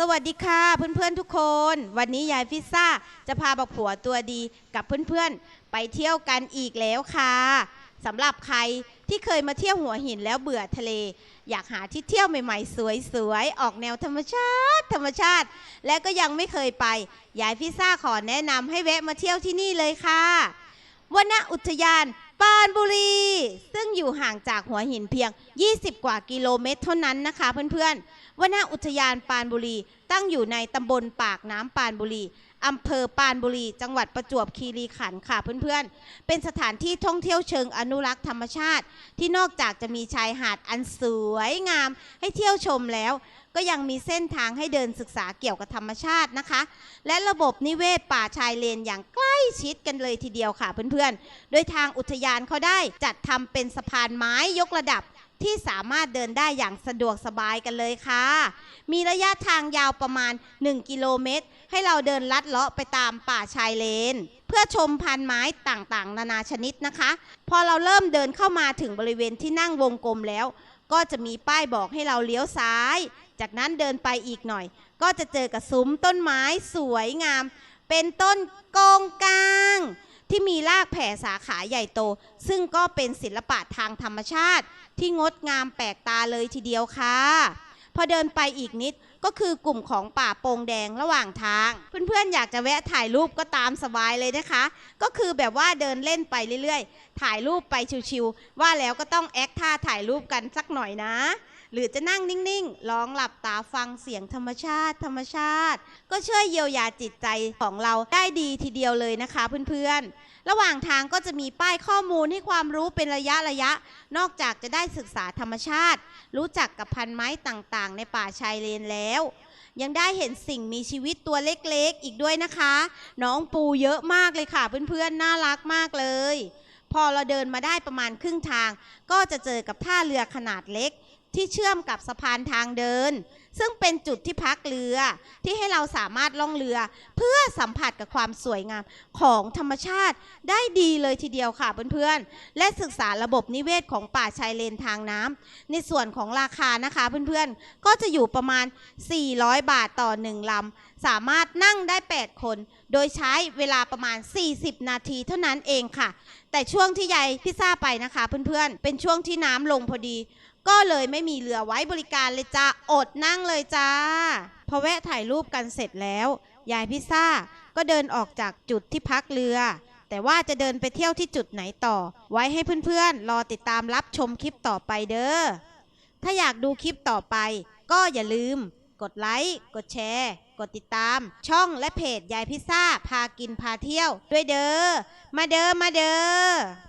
สวัสดีค่ะเพื่อนๆทุกคน วันนี้ยายฟิซซ่าจะพาบักผัวตัวดีกับเพื่อนๆ ไปเที่ยวกันอีกแล้วค่ะสำหรับใครที่เคยมาเที่ยวหัวหินแล้วเบื่อทะเล อยากหาที่เที่ยวใหม่ๆ สวยๆ ออกแนวธรรมชาติ ธรรมชาติ และก็ยังไม่เคยไปยายฟิซซ่าขอแนะนำให้แวะมาเที่ยวที่นี่เลยค่ะวนอุทยานปานบุรี อยู่ห่างจากหัวหินเพียง 20 กว่ากิโลเมตรเท่านั้นนะคะเพื่อนๆวนาอุทยานปานบุรีตั้งอยู่ในตำบลปากน้ำปานบุรี อำเภอปานบุรี จังหวัดประจวบคีรีขันธ์ค่ะเพื่อนๆ เป็นสถานที่ท่องเที่ยวเชิงอนุรักษ์ธรรมชาติ ที่นอกจากจะมีชายหาดอันสวยงาม ให้เที่ยวชมแล้ว ก็ยังมีเส้นทางให้เดินศึกษาเกี่ยวกับธรรมชาตินะคะ และระบบนิเวศป่าชายเลนอย่างใกล้ชิดกันเลยทีเดียวค่ะเพื่อนๆ โดยทางอุทยานเขาได้จัดทำเป็นสะพานไม้ยกระดับ ที่สามารถเดินได้อย่างสะดวกสบายกันเลยค่ะ มีระยะทางยาวประมาณ 1 กิโลเมตร ให้เราเดินลัดเลาะไปตามป่าชายเลน เพื่อชมพันไม้ต่างๆ นานาชนิดนะคะ พอเราเริ่มเดินเข้ามาถึงบริเวณที่นั่งวงกลมแล้ว ก็จะมีป้ายบอกให้เราเลี้ยวซ้าย จากนั้นเดินไปอีกหน่อย ก็จะเจอกับซุ้มต้นไม้สวยงาม เป็นต้นโกงกาง ที่มีรากแผ่สาขาใหญ่โต ซึ่งก็เป็นศิลปะทางธรรมชาติ ที่งดงามแปลกตาเลยทีเดียวค่ะ พอเดินไปอีกนิดก็คือกลุ่มของป่าโปงแดงระหว่างทาง เพื่อนๆอยากจะแวะถ่ายรูปก็ตามสบายเลยนะคะ ก็คือแบบว่าเดินเล่นไปเรื่อยๆ ถ่ายรูปไปชิวๆว่าแล้วก็ต้องแอคท่าถ่ายรูปกันสักหน่อยนะ หรือจะนั่งนิ่งๆลองหลับตาฟังเสียงธรรมชาติ ธรรมชาติ ก็ช่วยเยียวยาจิตใจของเราได้ดีทีเดียวเลยนะคะเพื่อนๆ ระหว่างทางก็จะมีป้ายข้อมูลให้ความรู้เป็นระยะระยะ นอกจากจะได้ศึกษาธรรมชาติ รู้จักกับพันไม้ต่างๆ ในป่าชายเลนแล้ว ยังได้เห็นสิ่งมีชีวิตตัวเล็กๆ อีกด้วยนะคะ น้องปูเยอะมากเลยค่ะเพื่อนๆ น่ารักมากเลยพอเราเดินมาได้ประมาณครึ่งทาง ก็จะเจอกับท่าเรือขนาดเล็ก ที่เชื่อมกับสะพานทางเดิน ซึ่งเป็นจุดที่พักเรือที่ให้เราสามารถล่องเรือ เพื่อสัมผัสกับความสวยงามของธรรมชาติได้ดีเลยทีเดียวค่ะเพื่อนๆ และศึกษาระบบนิเวศของป่าชายเลนทางน้ำในส่วนของราคานะคะเพื่อนๆ ก็จะอยู่ประมาณ 400 บาทต่อ 1ลำสามารถนั่งได้ 8 คน โดยใช้เวลาประมาณ 40 นาทีเท่านั้นเองค่ะ แต่ช่วงที่ยายพิซซ่าไปนะคะเพื่อนๆ เป็นช่วงที่น้ำลงพอดี ก็เลยไม่มีเรือไว้บริการเลยจ้าอดนั่งเลยจ้า พอแวะถ่ายรูปกันเสร็จแล้ว ยายพิซซ่าก็เดินออกจากจุดที่พักเรือ แต่ว่าจะเดินไปเที่ยวที่จุดไหนต่อ ไว้ให้เพื่อนๆ รอติดตามรับชมคลิปต่อไปเด้อ ถ้าอยากดูคลิปต่อไป ก็อย่าลืม กดไลค์ กดแชร์ กดติดตาม ช่องและเพจยายพิซซ่าพากินพาเที่ยว ด้วยเด้อ มาเด้อ มาเด้อ